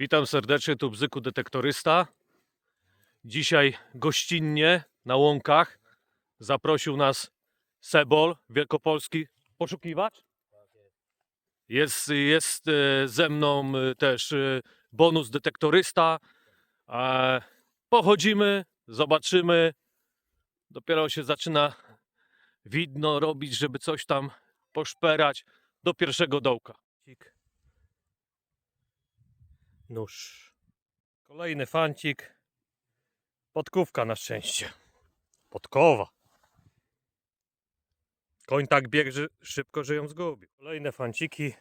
Witam serdecznie, tu Bzyku Detektorysta. Dzisiaj gościnnie na łąkach zaprosił nas Sebol, wielkopolski poszukiwacz. Jest, jest e, ze mną e, też e, bonus detektorysta. Pochodzimy, zobaczymy. Dopiero się zaczyna widno robić, żeby coś tam poszperać do pierwszego dołka. Nóż. Kolejny fancik. Podkówka na szczęście. Podkowa. Koń tak biegł, że szybko, że ją zgubił. Kolejne fanciki.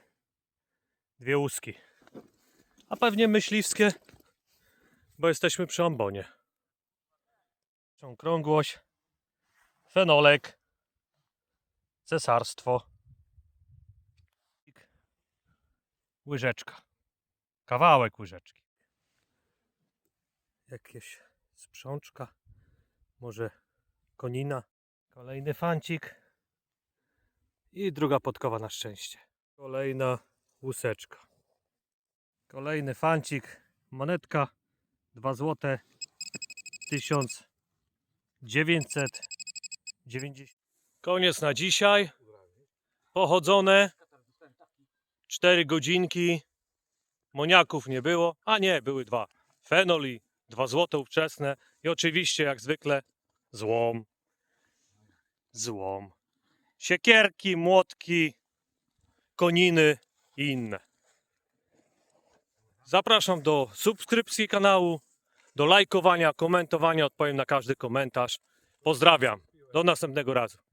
Dwie łuski. A pewnie myśliwskie, bo jesteśmy przy ambonie. Okrągłość. Fenolek. Cesarstwo. Łyżeczka. Kawałek łyżeczki. Jakieś sprzączka. Może konina. Kolejny fancik. I druga podkowa na szczęście. Kolejna łuseczka. Kolejny fancik. Monetka. 2 złote. 1990. Koniec na dzisiaj. Pochodzone. 4 godzinki. Moniaków nie było, a nie, były dwa. Fenol i dwa złote ówczesne i oczywiście jak zwykle złom. Złom. Siekierki, młotki, koniny i inne. Zapraszam do subskrypcji kanału, do lajkowania, komentowania, odpowiem na każdy komentarz. Pozdrawiam. Do następnego razu.